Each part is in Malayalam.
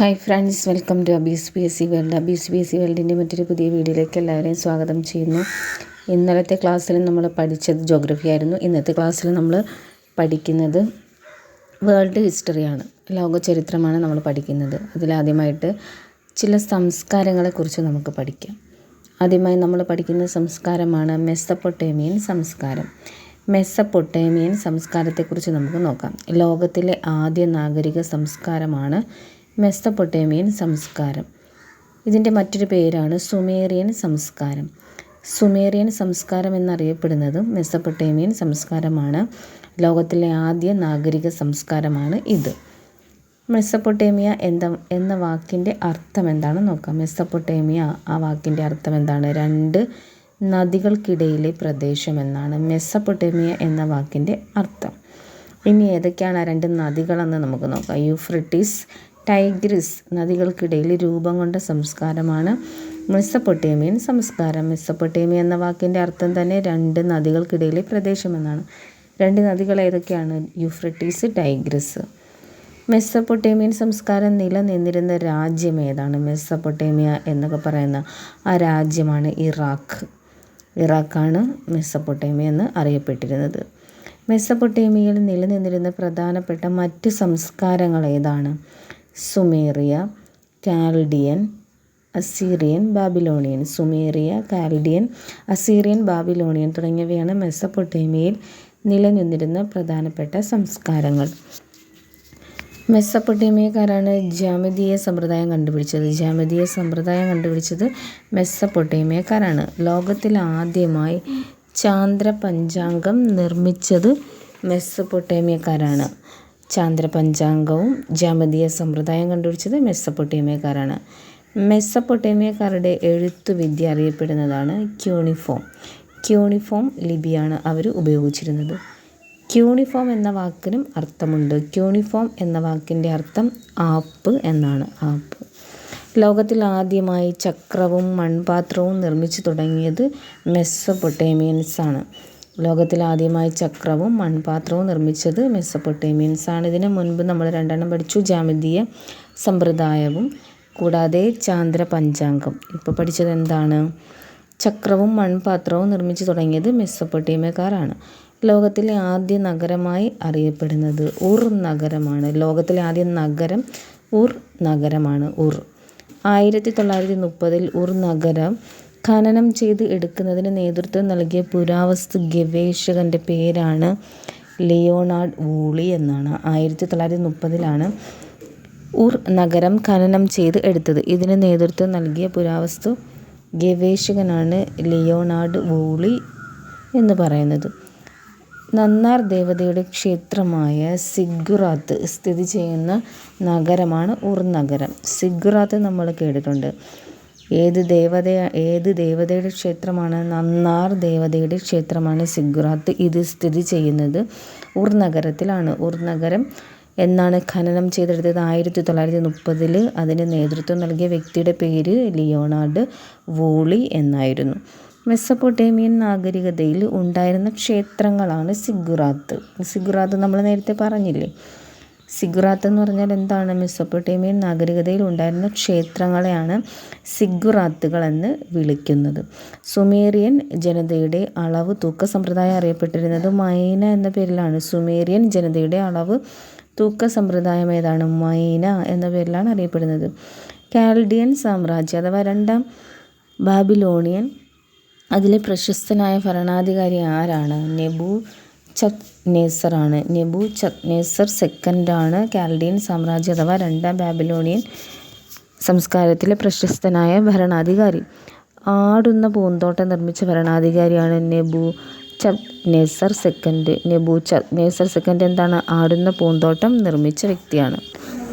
Hi friends welcome to Abees P S C world. Abees P S C വേൾഡിന്റെ മറ്റൊരു പുതിയ വീഡിയോയിലേക്ക് എല്ലാവരെയും സ്വാഗതം ചെയ്യുന്നു. ഇന്നലത്തെ ക്ലാസ്സിൽ നമ്മൾ പഠിച്ചത് ജോഗ്രഫി ആയിരുന്നു. ഇന്നത്തെ ക്ലാസ്സിൽ നമ്മൾ പഠിക്കുന്നത് വേൾഡ് ഹിസ്റ്ററിയാണ് ലോക ചരിത്രമാണ് നമ്മൾ പഠിക്കുന്നത്. അതിലാദ്യമായിട്ട് ചില സംസ്കാരങ്ങളെക്കുറിച്ച് നമുക്ക് പഠിക്കാം. ആദ്യമായി നമ്മൾ പഠിക്കുന്ന സംസ്കാരമാണ് മെസ്സപ്പൊട്ടേമിയൻ സംസ്കാരം. മെസ്സപ്പൊട്ടേമിയൻ സംസ്കാരത്തെക്കുറിച്ച് നമുക്ക് നോക്കാം. ലോകത്തിലെ ആദ്യ നാഗരിക സംസ്കാരമാണ് മെസ്സപ്പൊട്ടേമിയൻ സംസ്കാരം. ഇതിന്റെ മറ്റൊരു പേരാണ് സുമേറിയൻ സംസ്കാരം. സുമേറിയൻ സംസ്കാരം എന്നറിയപ്പെടുന്നതും മെസ്സപ്പൊട്ടേമിയൻ സംസ്കാരമാണ്. ലോകത്തിലെ ആദ്യ നാഗരിക സംസ്കാരമാണ് ഇത്. മെസ്സപ്പൊട്ടേമിയ എന്ന എന്ന വാക്കിന്റെ അർത്ഥം എന്താണെന്ന് നോക്കാം. മെസ്സപ്പൊട്ടേമിയ ആ വാക്കിന്റെ അർത്ഥം എന്താണ്? രണ്ട് നദികൾക്കിടയിലെ പ്രദേശം എന്നാണ്. മെസ്സപ്പൊട്ടേമിയ എന്ന വാക്കിന്റെ അർത്ഥം. ഇനി ഏതൊക്കെയാണ് ആ രണ്ട് നദികളെന്ന് നമുക്ക് നോക്കാം. യൂഫ്രട്ടീസ് ടൈഗ്രിസ് നദികൾക്കിടയിൽ രൂപം കൊണ്ട സംസ്കാരമാണ് മെസ്സപ്പൊട്ടേമിയൻ സംസ്കാരം. മെസ്സപ്പൊട്ടേമിയ എന്ന വാക്കിന്റെ അർത്ഥം തന്നെ രണ്ട് നദികൾക്കിടയിലെ പ്രദേശമെന്നാണ്. രണ്ട് നദികൾ ഏതൊക്കെയാണ്? Euphrates Tigris. മെസ്സപ്പൊട്ടേമിയൻ സംസ്കാരം നിലനിന്നിരുന്ന രാജ്യം ഏതാണ്? മെസ്സപ്പൊട്ടേമിയ എന്നൊക്കെ പറയുന്ന ആ രാജ്യമാണ് ഇറാഖ്. ഇറാഖാണ് മെസ്സപ്പൊട്ടേമിയ എന്ന് അറിയപ്പെട്ടിരുന്നത്. മെസ്സപ്പൊട്ടേമിയയിൽ നിലനിന്നിരുന്ന പ്രധാനപ്പെട്ട മറ്റ് സംസ്കാരങ്ങൾ ഏതാണ്? Sumeria Chaldean Assyrian Babylonian. Sumeria Chaldean Assyrian Babylonian തുടങ്ങിയവയാണ് മെസ്സപ്പൊട്ടേമിയയിൽ നിലനിന്നിരുന്ന പ്രധാനപ്പെട്ട സംസ്കാരങ്ങൾ. മെസ്സപ്പൊട്ടേമിയക്കാരാണ് ജാമിതീയ സമ്പ്രദായം കണ്ടുപിടിച്ചത്. ജാമിതീയ സമ്പ്രദായം കണ്ടുപിടിച്ചത് മെസ്സപ്പൊട്ടേമിയക്കാരാണ്. ലോകത്തിൽ ആദ്യമായി ചാന്ദ്ര പഞ്ചാംഗം നിർമ്മിച്ചത് മെസ്സപ്പൊട്ടേമിയക്കാരാണ്. ചാന്ദ്ര പഞ്ചാംഗവും ജാമതീയ സമ്പ്രദായം കണ്ടുപിടിച്ചത് മെസ്സപ്പൊട്ടേമിയക്കാരാണ്. മെസ്സപ്പൊട്ടേമിയക്കാരുടെ എഴുത്തുവിദ്യ അറിയപ്പെടുന്നതാണ് ക്യൂണിഫോം. ക്യൂണിഫോം ലിപിയാണ് അവർ ഉപയോഗിച്ചിരുന്നത്. ക്യൂണിഫോം എന്ന വാക്കിനും അർത്ഥമുണ്ട്. ക്യൂണിഫോം എന്ന വാക്കിന്റെ അർത്ഥം ആപ്പ് എന്നാണ്. ആപ്പ്. ലോകത്തിൽ ആദ്യമായി ചക്രവും മൺപാത്രവും നിർമ്മിച്ചു തുടങ്ങിയത് മെസ്സപ്പൊട്ടേമിയൻസ് ആദ്യമായി ചക്രവും മൺപാത്രവും നിർമ്മിച്ചത് ആണ് ഇതിനു മുൻപ് നമ്മൾ രണ്ടെണ്ണം പഠിച്ചു. ജാമിതീയ സമ്പ്രദായവും കൂടാതെ ചാന്ദ്ര പഞ്ചാംഗം. ഇപ്പോൾ പഠിച്ചത് എന്താണ്? ചക്രവും മൺപാത്രവും നിർമ്മിച്ചു തുടങ്ങിയത് മെസ്സപ്പൊട്ടേമിയക്കാരാണ്. ലോകത്തിലെ ആദ്യ നഗരമായി അറിയപ്പെടുന്നത് ഉർ നഗരമാണ്. ലോകത്തിലെ ആദ്യ നഗരം ഉർ നഗരമാണ്. ഉർ. ആയിരത്തി തൊള്ളായിരത്തി മുപ്പതിൽ ഉർ നഗരം ഖനനം ചെയ്ത് എടുക്കുന്നതിന് നേതൃത്വം നൽകിയ പുരാവസ്തു ഗവേഷകന്റെ പേരാണ് ലിയോണാർഡ് വൂളി എന്നാണ്. ആയിരത്തി തൊള്ളായിരത്തി മുപ്പതിലാണ് ഉർ നഗരം ഖനനം ചെയ്ത് എടുത്തത്. ഇതിന് നേതൃത്വം നൽകിയ പുരാവസ്തു ഗവേഷകനാണ് ലിയോണാർഡ് വൂളി എന്ന് പറയുന്നത്. നന്നാർ ദേവതയുടെ ക്ഷേത്രമായ സിഗുറാത്ത് സ്ഥിതി ചെയ്യുന്ന നഗരമാണ് ഉർ നഗരം. സിഗുറാത്ത് നമ്മൾ കേട്ടിട്ടുണ്ട്. ഏത് ദേവത ഏത് ദേവതയുടെ ക്ഷേത്രമാണ്? നന്നാർ ദേവതയുടെ ക്ഷേത്രമാണ് സിഗുറാത്ത് ഇത് സ്ഥിതി ചെയ്യുന്നത് ഉർ നഗരത്തിലാണ് ഉർ നഗരം എന്നാണ് ഖനനം ചെയ്തെടുത്തത് ആയിരത്തി തൊള്ളായിരത്തി മുപ്പതിൽ അതിന് നേതൃത്വം നൽകിയ വ്യക്തിയുടെ പേര് ലിയോണാർഡ് വോളി എന്നായിരുന്നു. മെസ്സപ്പൊട്ടേമിയൻ നാഗരികതയിൽ ഉണ്ടായിരുന്ന ക്ഷേത്രങ്ങളാണ് സിഗുറാത്ത് സിഗുറാത്ത് നമ്മൾ നേരത്തെ പറഞ്ഞില്ലേ? സിഗുറാത്ത് എന്ന് പറഞ്ഞാൽ എന്താണ്? മെസ്സോപ്പൊട്ടേമിയൻ നാഗരികതയിൽ ഉണ്ടായിരുന്ന ക്ഷേത്രങ്ങളെയാണ് സിഗുറാത്തുകൾ എന്ന് വിളിക്കുന്നത്. സുമേറിയൻ ജനതയുടെ അളവ് തൂക്ക സമ്പ്രദായം അറിയപ്പെട്ടിരുന്നത് മൈന എന്ന പേരിലാണ്. സുമേറിയൻ ജനതയുടെ അളവ് തൂക്ക സമ്പ്രദായം ഏതാണ്? മൈന എന്ന പേരിലാണ് അറിയപ്പെടുന്നത്. കാൽഡിയൻ സാമ്രാജ്യം അഥവാ രണ്ടാം ബാബിലോണിയൻ അതിലെ പ്രശസ്തനായ ഭരണാധികാരി ആരാണ്? നെബു ചക് ആണ് നെബു ചക് നേസർ സെക്കൻഡാണ് കാൽഡിയൻ സാമ്രാജ്യം അഥവാ രണ്ടാം ബാബിലോണിയൻ സംസ്കാരത്തിലെ പ്രശസ്തനായ ഭരണാധികാരി. ആടുന്ന പൂന്തോട്ടം നിർമ്മിച്ച ഭരണാധികാരിയാണ് നെബു ചക് നേസർ സെക്കൻഡ്. നെബു ചക് നേസർ സെക്കൻഡ് എന്താണ്? ആടുന്ന പൂന്തോട്ടം നിർമ്മിച്ച വ്യക്തിയാണ്.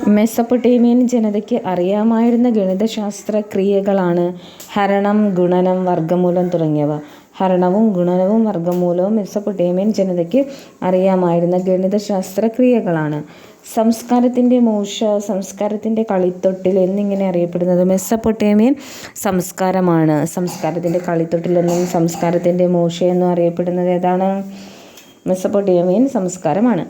മെസ്സപ്പൊട്ടേമിയൻ ജനതയ്ക്ക് അറിയാമായിരുന്ന ഗണിതശാസ്ത്ര ക്രിയകളാണ് ഹരണം ഗുണനം വർഗമൂലം തുടങ്ങിയവ. ഹരണവും ഗുണനവും വർഗമൂലവും മെസ്സപ്പൊട്ടേമിയൻ ജനതയ്ക്ക് അറിയാമായിരുന്ന ഗണിതശാസ്ത്രക്രിയകളാണ്. സംസ്കാരത്തിന്റെ മൂഷ സംസ്കാരത്തിന്റെ കളിത്തൊട്ടിൽ എന്നിങ്ങനെ അറിയപ്പെടുന്നത് മെസ്സപ്പൊട്ടേമിയൻ സംസ്കാരമാണ്. സംസ്കാരത്തിന്റെ കളിത്തൊട്ടിൽ എന്നും സംസ്കാരത്തിന്റെ മൂഷ എന്നും അറിയപ്പെടുന്നത് ഏതാണ്? മെസ്സപ്പൊട്ടേമിയൻ സംസ്കാരമാണ്.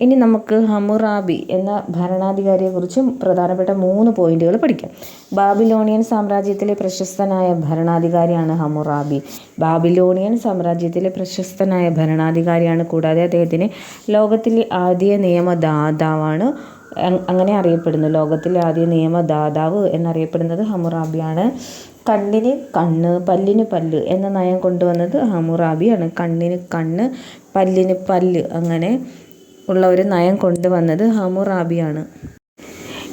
ഇനി നമുക്ക് ഹമുറാബി എന്ന ഭരണാധികാരിയെക്കുറിച്ച് പ്രധാനപ്പെട്ട മൂന്ന് പോയിന്റുകൾ പഠിക്കാം. ബാബിലോണിയൻ സാമ്രാജ്യത്തിലെ പ്രശസ്തനായ ഭരണാധികാരിയാണ് ഹമുറാബി. ബാബിലോണിയൻ സാമ്രാജ്യത്തിലെ പ്രശസ്തനായ ഭരണാധികാരിയാണ് കൂടാതെ അദ്ദേഹത്തിന് ലോകത്തിലെ ആദ്യ നിയമദാതാവാണ് അങ്ങനെ അറിയപ്പെടുന്നു. ലോകത്തിലെ ആദ്യ നിയമദാതാവ് എന്നറിയപ്പെടുന്നത് ഹമുറാബിയാണ്. കണ്ണിന് കണ്ണ് പല്ലിന് പല്ല് എന്ന നയം കൊണ്ടുവന്നത് ഹമുറാബിയാണ്. കണ്ണിന് കണ്ണ് പല്ലിന് പല്ല് അങ്ങനെ ഉള്ള ഒരു നയം കൊണ്ടുവന്നത് ഹമുറാബിയാണ്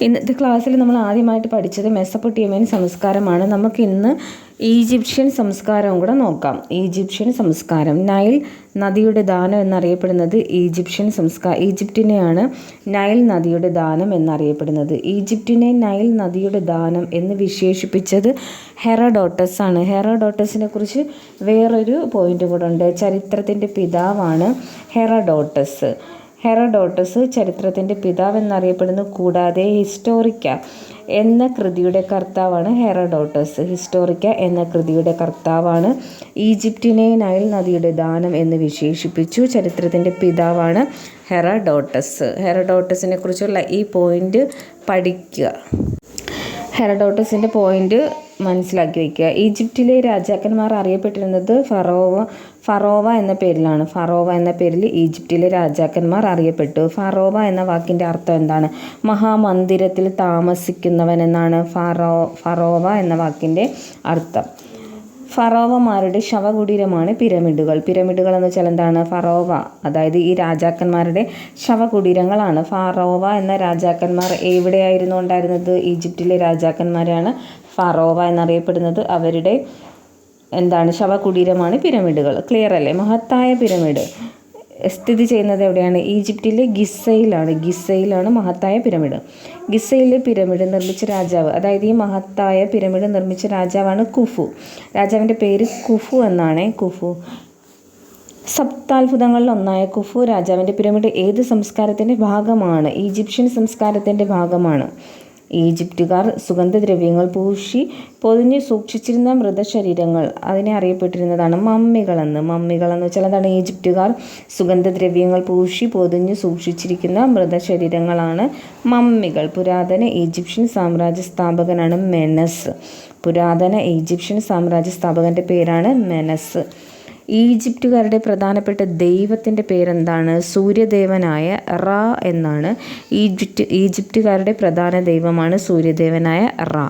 ഇന്നത്തെ ക്ലാസ്സിൽ നമ്മൾ ആദ്യമായിട്ട് പഠിച്ചത് മെസ്സപ്പൊട്ടിയമിയൻ സംസ്കാരമാണ്. നമുക്ക് ഇന്ന് ഈജിപ്ഷ്യൻ സംസ്കാരവും കൂടെ നോക്കാം. ഈജിപ്ഷ്യൻ സംസ്കാരം. നൈൽ നദിയുടെ ദാനം എന്നറിയപ്പെടുന്നത് ഈജിപ്ഷ്യൻ സംസ്കാര ഈജിപ്തിനെയാണ് നൈൽ നദിയുടെ ദാനം എന്നറിയപ്പെടുന്നത്. ഈജിപ്തിനെ നൈൽ നദിയുടെ ദാനം എന്ന് വിശേഷിപ്പിച്ചത് ഹെറഡോട്ടസ് ആണ്. ഹെറഡോട്ടസിനെ കുറിച്ച് വേറൊരു പോയിന്റ് കൂടെ ഉണ്ട്. ചരിത്രത്തിന്റെ പിതാവാണ് ഹെറഡോട്ടസ്. ഹെറഡോട്ടസ് ചരിത്രത്തിന്റെ പിതാവെന്നറിയപ്പെടുന്നു കൂടാതെ ഹിസ്റ്റോറിക്ക എന്ന കൃതിയുടെ കർത്താവാണ് ഹെറഡോട്ടസ്. ഹിസ്റ്റോറിക്ക എന്ന കൃതിയുടെ കർത്താവാണ് ഈജിപ്റ്റിനെ നൈൽ നദിയുടെ ദാനം എന്ന് വിശേഷിപ്പിച്ചു. ചരിത്രത്തിന്റെ പിതാവാണ് ഹെറഡോട്ടസ്. ഹെറഡോട്ടസിനെ കുറിച്ചുള്ള ഈ പോയിന്റ് പഠിക്കുക. ഹെറഡോട്ടസിന്റെ പോയിന്റ് മനസ്സിലാക്കി വയ്ക്കുക ഈജിപ്തിലെ രാജാക്കന്മാർ അറിയപ്പെട്ടിരുന്നത് ഫറോവ ഫറോവ എന്ന പേരിലാണ്. ഫറോവ എന്ന പേരിൽ ഈജിപ്തിലെ രാജാക്കന്മാർ അറിയപ്പെട്ടു. ഫറോവ എന്ന വാക്കിന്റെ അർത്ഥം എന്താണ്? മഹാമന്ദിരത്തിൽ താമസിക്കുന്നവൻ എന്നാണ് ഫറോ ഫറോവ എന്ന വാക്കിന്റെ അർത്ഥം. ഫറോവമാരുടെ ശവകുടീരമാണ് പിരമിഡുകൾ. പിരമിഡുകൾ എന്ന് വെച്ചാൽ എന്താണ്? ഫറോവ. അതായത് ഈ രാജാക്കന്മാരുടെ ശവകുടീരങ്ങളാണ്. ഫറോവ എന്ന രാജാക്കന്മാർ എവിടെയായിരുന്നു ഉണ്ടായിരുന്നത്? ഈജിപ്തിലെ രാജാക്കന്മാരാണ് ഫറോവ എന്നറിയപ്പെടുന്നത് അവരുടെ എന്താണ് ശവകുടീരമാണ് പിരമിഡുകൾ. ക്ലിയർ അല്ലേ? മഹത്തായ പിരമിഡ്. സ്ഥിതി ചെയ്യുന്നത് എവിടെയാണ്? ഈജിപ്തിലെ ഗിസയിലാണ്. ഗിസയിലാണ് മഹത്തായ പിരമിഡ്. ഗിസയിലെ പിരമിഡ് നിർമ്മിച്ച രാജാവ് അതായത് ഈ മഹത്തായ പിരമിഡ് നിർമ്മിച്ച രാജാവാണ് കുഫു. രാജാവിന്റെ പേര് കുഫു എന്നാണ്. കുഫു. സപ്താത്ഭുതങ്ങളിൽ ഒന്നായ കുഫു രാജാവിന്റെ പിരമിഡ് ഏത് സംസ്കാരത്തിന്റെ ഭാഗമാണ്? ഈജിപ്ഷ്യൻ സംസ്കാരത്തിന്റെ ഭാഗമാണ്. ഈജിപ്തുകാർ സുഗന്ധദ്രവ്യങ്ങൾ പൂശി പൊതിഞ്ഞ് സൂക്ഷിച്ചിരുന്ന മൃതശരീരങ്ങൾ. അതിനെ അറിയപ്പെട്ടിരുന്നതാണ് മമ്മികളെന്ന് മമ്മികളെന്ന് വെച്ചാൽ എന്താണ്? ഈജിപ്തുകാർ സുഗന്ധദ്രവ്യങ്ങൾ പൂശി പൊതിഞ്ഞ് സൂക്ഷിച്ചിരിക്കുന്ന മൃതശരീരങ്ങളാണ് മമ്മികൾ. പുരാതന ഈജിപ്ഷ്യൻ സാമ്രാജ്യ സ്ഥാപകനാണ് മെനസ്. പുരാതന ഈജിപ്ഷ്യൻ സാമ്രാജ്യ സ്ഥാപകന്റെ പേരാണ് മെനസ്. ഈജിപ്തുകാരുടെ പ്രധാനപ്പെട്ട ദൈവത്തിന്റെ പേരെന്താണ്? സൂര്യദേവനായ റാ എന്നാണ്. ഈജിപ്റ്റ് ഈജിപ്തുകാരുടെ പ്രധാന ദൈവമാണ് സൂര്യദേവനായ റാ.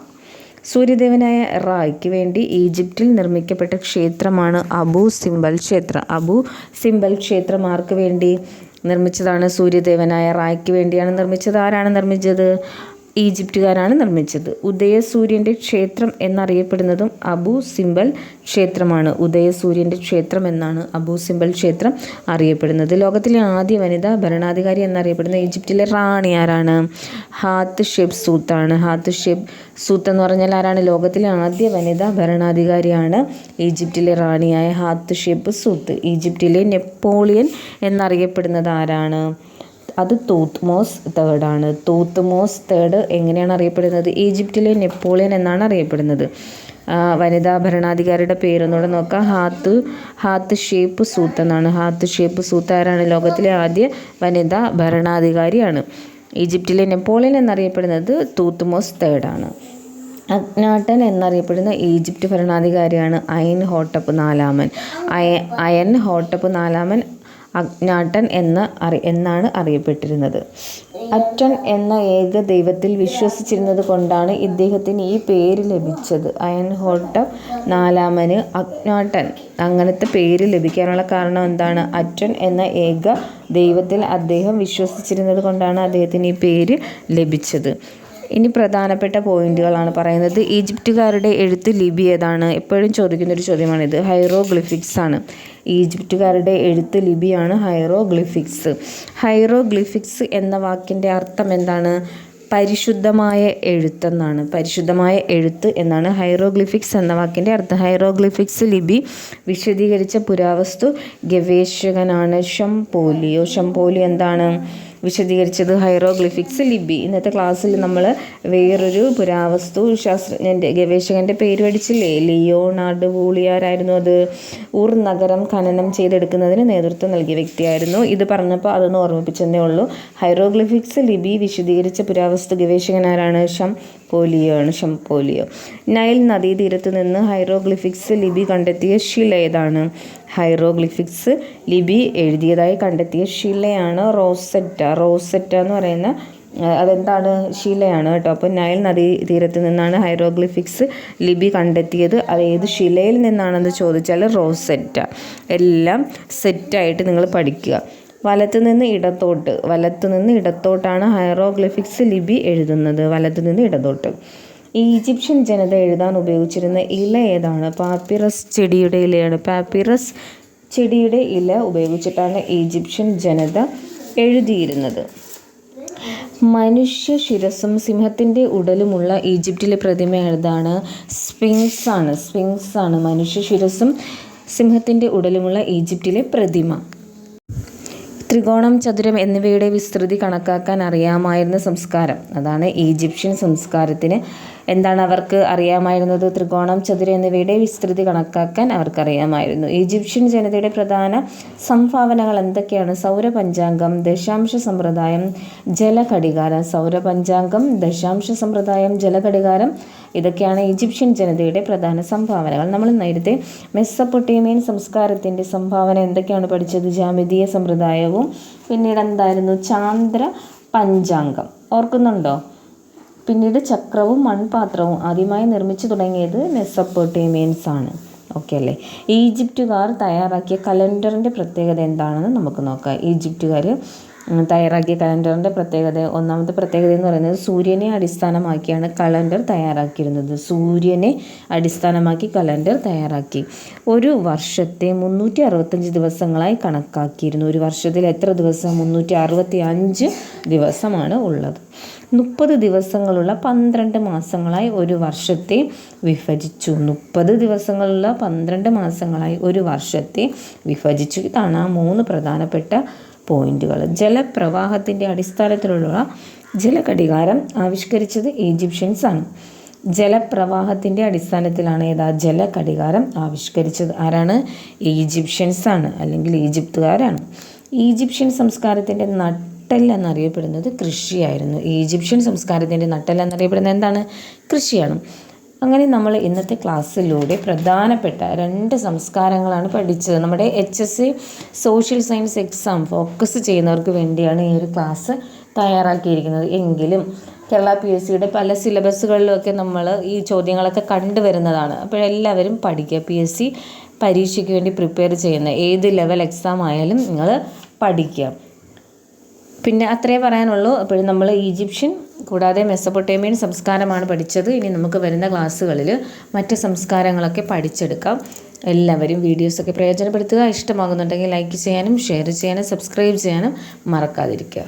സൂര്യദേവനായ റായ്ക്ക് വേണ്ടി ഈജിപ്തിൽ നിർമ്മിക്കപ്പെട്ട ക്ഷേത്രമാണ് അബു സിംബൽ ക്ഷേത്രം. അബു സിംബൽ ക്ഷേത്രം ആർക്ക് വേണ്ടി നിർമ്മിച്ചതാണ്? സൂര്യദേവനായ റായ്ക്ക് വേണ്ടിയാണ് നിർമ്മിച്ചത്. ആരാണ് നിർമ്മിച്ചത്? ഈജിപ്തുകാരാണ് നിർമ്മിച്ചത്. ഉദയസൂര്യന്റെ ക്ഷേത്രം എന്നറിയപ്പെടുന്നതും അബു സിംബൽ ക്ഷേത്രമാണ്. ഉദയസൂര്യന്റെ ക്ഷേത്രം എന്നാണ് അബു സിംബൽ ക്ഷേത്രം അറിയപ്പെടുന്നത്. ലോകത്തിലെ ആദ്യ വനിതാ ഭരണാധികാരി എന്നറിയപ്പെടുന്ന ഈജിപ്തിലെ റാണി ആരാണ്? ഹാത്ത് ഷെബ് സൂത്താണ്. ഹാത്ത് ഷെബ് സൂത്ത് എന്ന് പറഞ്ഞാൽ ആരാണ്? ലോകത്തിലെ ആദ്യ വനിതാ ഭരണാധികാരിയാണ് ഈജിപ്തിലെ റാണിയായ ഹാത്ത് ഷെബ് സൂത്ത്. ഈജിപ്തിലെ നെപ്പോളിയൻ എന്നറിയപ്പെടുന്നത് ആരാണ്? അത് തൂത്ത്മോസ് തേർഡാണ് തൂത്ത്മോസ് തേർഡ് എങ്ങനെയാണ് അറിയപ്പെടുന്നത്? ഈജിപ്തിലെ നെപ്പോളിയൻ എന്നാണ് അറിയപ്പെടുന്നത്. വനിതാ ഭരണാധികാരിയുടെ പേരൊന്നുകൂടെ നോക്കാം. ഹാത്ത് ഹാത്ത് ഷേപ്പ് സൂത്ത് എന്നാണ്. ഹാത്ത് ഷേപ്പ് സൂത്ത് ആരാണ്? ലോകത്തിലെ ആദ്യ വനിതാ ഭരണാധികാരിയാണ്. ഈജിപ്തിലെ നെപ്പോളിയൻ എന്നറിയപ്പെടുന്നത് തൂത്ത്മോസ് തേർഡാണ് അഗ്നാട്ടൻ എന്നറിയപ്പെടുന്ന ഈജിപ്റ്റ് ഭരണാധികാരിയാണ് അയൻ ഹോട്ടപ്പ് നാലാമൻ. അയ അയൻ ഹോട്ടപ്പ് നാലാമൻ അജ്ഞാട്ടൻ എന്ന് അറി എന്നാണ് അറിയപ്പെട്ടിരുന്നത്. അറ്റൻ എന്ന ഏക ദൈവത്തിൽ വിശ്വസിച്ചിരുന്നത് കൊണ്ടാണ് ഇദ്ദേഹത്തിന് ഈ പേര് ലഭിച്ചത്. അയൻ ഹോട്ടം നാലാമന് അജ്ഞാട്ടൻ അങ്ങനത്തെ പേര് ലഭിക്കാനുള്ള കാരണം എന്താണ്? അറ്റൻ എന്ന ഏക ദൈവത്തിൽ അദ്ദേഹം വിശ്വസിച്ചിരുന്നത് കൊണ്ടാണ് അദ്ദേഹത്തിന് ഈ പേര് ലഭിച്ചത്. ഇനി പ്രധാനപ്പെട്ട പോയിന്റുകളാണ് പറയുന്നത്. ഈജിപ്തുകാരുടെ എഴുത്ത് ലിപി ഏതാണ്? എപ്പോഴും ചോദിക്കുന്ന ഒരു ചോദ്യമാണിത്. ഹൈറോഗ്ലിഫിക്സ് ആണ്. ഈജിപ്തുകാരുടെ എഴുത്ത് ലിപിയാണ് ഹൈറോഗ്ലിഫിക്സ് ഹൈറോഗ്ലിഫിക്സ് എന്ന വാക്കിന്റെ അർത്ഥം എന്താണ്? പരിശുദ്ധമായ എഴുത്തെന്നാണ്. പരിശുദ്ധമായ എഴുത്ത് എന്നാണ് ഹൈറോഗ്ലിഫിക്സ് എന്ന വാക്കിന്റെ അർത്ഥം. ഹൈറോഗ്ലിഫിക്സ് ലിപി വിശദീകരിച്ച പുരാവസ്തു ഗവേഷകനാണ് ഷംപോലിയോ. ഷംപോലി എന്താണ്? വിശദീകരിച്ചത് ഹൈറോഗ്ലിഫിക്സ് ലിബി. ഇന്നത്തെ ക്ലാസ്സിൽ നമ്മൾ വേറൊരു പുരാവസ്തു ശാസ്ത്രജ്ഞന്റെ ഗവേഷകന്റെ പേര് പഠിച്ചില്ലേ? ലിയോണാർഡ് വൂളിയാരായിരുന്നു അത്. ഊർ നഗരം ഖനനം ചെയ്തെടുക്കുന്നതിന് നേതൃത്വം നൽകിയ വ്യക്തിയായിരുന്നു. ഇത് പറഞ്ഞപ്പോൾ അതൊന്ന് ഓർമ്മിപ്പിച്ചതേ ഉള്ളൂ. ഹൈറോഗ്ലിഫിക്സ് ലിബി വിശദീകരിച്ച പുരാവസ്തു ഗവേഷകൻ ആരാണ്? പോലിയോ ആണ് ഷംപോലിയോ. നൈൽ നദീതീരത്ത് നിന്ന് ഹൈറോഗ്ലിഫിക്സ് ലിപി കണ്ടെത്തിയ ശില ഏതാണ്? ഹൈറോഗ്ലിഫിക്സ് ലിപി എഴുതിയതായി കണ്ടെത്തിയ ശിലയാണ് റോസെറ്റ. റോസെറ്റ എന്ന് പറയുന്ന അതെന്താണ്? ശിലയാണ് കേട്ടോ. അപ്പോൾ നൈൽ നദീ തീരത്ത് നിന്നാണ് ഹൈറോഗ്ലിഫിക്സ് ലിപി കണ്ടെത്തിയത്. അത് ഏത് ശിലയിൽ നിന്നാണെന്ന് ചോദിച്ചാൽ റോസെറ്റ. എല്ലാം സെറ്റായിട്ട് നിങ്ങൾ പഠിക്കുക. വലത്ത് നിന്ന് ഇടത്തോട്ട്. വലത്തുനിന്ന് ഇടത്തോട്ടാണ് ഹൈറോഗ്ലിഫിക്സ് ലിപി എഴുതുന്നത്. വലത്തുനിന്ന് ഇടത്തോട്ട്. ഈജിപ്ഷ്യൻ ജനത എഴുതാൻ ഉപയോഗിച്ചിരുന്ന ഇല ഏതാണ്? പാപ്പിറസ് ചെടിയുടെ ഇലയാണ്. പാപ്പിറസ് ചെടിയുടെ ഇല ഉപയോഗിച്ചിട്ടാണ് ഈജിപ്ഷ്യൻ ജനത എഴുതിയിരുന്നത്. മനുഷ്യ ശിരസും സിംഹത്തിന്റെ ഉടലുമുള്ള ഈജിപ്തിലെ പ്രതിമ ഏതാണ്? സ്ഫിങ്സ് ആണ്. സ്ഫിങ്സ് ആണ്. മനുഷ്യ ശിരസും സിംഹത്തിന്റെ ഉടലുമുള്ള ഈജിപ്തിലെ പ്രതിമ. ത്രികോണം ചതുരം എന്നിവയുടെ വിസ്തൃതി കണക്കാക്കാൻ അറിയാമായിരുന്ന സംസ്കാരം. അതാണ് ഈജിപ്ഷ്യൻ സംസ്കാരത്തിന് എന്താണ് അവർക്ക് അറിയാമായിരുന്നത്? ത്രികോണം ചതുരം എന്നിവയുടെ വിസ്തൃതി കണക്കാക്കാൻ അവർക്കറിയാമായിരുന്നു. ഈജിപ്ഷ്യൻ ജനതയുടെ പ്രധാന സംഭാവനകൾ എന്തൊക്കെയാണ്? സൗരപഞ്ചാംഗം ദശാംശ സമ്പ്രദായം ജലഘടികാരം. സൗരപഞ്ചാംഗം ദശാംശ സമ്പ്രദായം ജലഘടികാരം ഇതൊക്കെയാണ് ഈജിപ്ഷ്യൻ ജനതയുടെ പ്രധാന സംഭാവനകൾ. നമ്മൾ നേരത്തെ മെസ്സപ്പൊട്ടേമിയൻ സംസ്കാരത്തിന്റെ സംഭാവന എന്തൊക്കെയാണ് പഠിച്ചത്? ജാമിതീയ സമ്പ്രദായവും പിന്നീട് എന്തായിരുന്നു? ചാന്ദ്ര പഞ്ചാംഗം ഓർക്കുന്നുണ്ടോ? പിന്നീട് ചക്രവും മൺപാത്രവും ആദ്യമായി നിർമ്മിച്ചു തുടങ്ങിയത് മെസ്സപ്പൊട്ടേമിയൻസ് ആണ് ഓക്കെ അല്ലേ? ഈജിപ്തുകാർ തയ്യാറാക്കിയ കലണ്ടറിന്റെ പ്രത്യേകത എന്താണെന്ന് നമുക്ക് നോക്കാം. ഈജിപ്തുകാർ തയ്യാറാക്കിയ കലണ്ടറിന്റെ പ്രത്യേകത ഒന്നാമത്തെ പ്രത്യേകത എന്ന് പറയുന്നത് സൂര്യനെ അടിസ്ഥാനമാക്കിയാണ് കലണ്ടർ തയ്യാറാക്കിയിരുന്നത്. സൂര്യനെ അടിസ്ഥാനമാക്കി കലണ്ടർ തയ്യാറാക്കി. ഒരു വർഷത്തെ മുന്നൂറ്റി അറുപത്തഞ്ച് ദിവസങ്ങളായി കണക്കാക്കിയിരുന്നു. ഒരു വർഷത്തിൽ എത്ര ദിവസം? മുന്നൂറ്റി അറുപത്തി അഞ്ച് ദിവസമാണ് ഉള്ളത്. മുപ്പത് ദിവസങ്ങളുള്ള പന്ത്രണ്ട് മാസങ്ങളായി ഒരു വർഷത്തെ വിഭജിച്ചു. മുപ്പത് ദിവസങ്ങളുള്ള പന്ത്രണ്ട് മാസങ്ങളായി ഒരു വർഷത്തെ വിഭജിച്ചു. ഇതാണ് ആ മൂന്ന് പ്രധാനപ്പെട്ട പോയിന്റുകൾ. ജലപ്രവാഹത്തിന്റെ അടിസ്ഥാനത്തിലുള്ള ജലഘടികാരം ആവിഷ്കരിച്ചത് ഈജിപ്ഷ്യൻസ് ആണ്. ജലപ്രവാഹത്തിന്റെ അടിസ്ഥാനത്തിലാണ് ഏതാ ജലഘടികാരം ആവിഷ്കരിച്ചത്. ആരാണ്? ഈജിപ്ഷ്യൻസ് ആണ് അല്ലെങ്കിൽ ഈജിപ്തുകാരാണ്. ഈജിപ്ഷ്യൻ സംസ്കാരത്തിന്റെ നട്ടൽ എന്നറിയപ്പെടുന്നത് കൃഷിയായിരുന്നു. ഈജിപ്ഷ്യൻ സംസ്കാരത്തിന്റെ നട്ടൽ എന്നറിയപ്പെടുന്നത് എന്താണ്? കൃഷിയാണ്. അങ്ങനെ നമ്മൾ ഇന്നത്തെ ക്ലാസ്സിലൂടെ പ്രധാനപ്പെട്ട രണ്ട് സംസ്കാരങ്ങളാണ് പഠിച്ചത്. നമ്മുടെ H S C social science exam focus ചെയ്യുന്നവർക്ക് വേണ്ടിയാണ് ഈ ഒരു ക്ലാസ് തയ്യാറാക്കിയിരിക്കുന്നത്. എങ്കിലും കേരള പി എസ് സിയുടെ പല സിലബസുകളിലൊക്കെ നമ്മൾ ഈ ചോദ്യങ്ങളൊക്കെ കണ്ടുവരുന്നതാണ് അപ്പോഴെല്ലാവരും പഠിക്കുക. പി എസ് സി പരീക്ഷയ്ക്ക് വേണ്ടി പ്രിപ്പയർ ചെയ്യുന്ന ഏത് ലെവൽ എക്സാം ആയാലും നിങ്ങൾ പഠിക്കുക. പിന്നെ അത്രേ പറയാനുള്ളൂ. അപ്പോഴും നമ്മൾ ഈജിപ്ഷ്യൻ കൂടാതെ മെസ്സപ്പൊട്ടേമിയൻ സംസ്കാരമാണ് പഠിച്ചത്. ഇനി നമുക്ക് വരുന്ന ക്ലാസ്സുകളിൽ മറ്റ് സംസ്കാരങ്ങളൊക്കെ പഠിച്ചെടുക്കാം. എല്ലാവരും വീഡിയോസൊക്കെ പ്രയോജനപ്പെടുത്തുക. ഇഷ്ടമാകുന്നുണ്ടെങ്കിൽ ലൈക്ക് ചെയ്യാനും ഷെയർ ചെയ്യാനും സബ്സ്ക്രൈബ് ചെയ്യാനും മറക്കാതിരിക്കുക.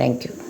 താങ്ക്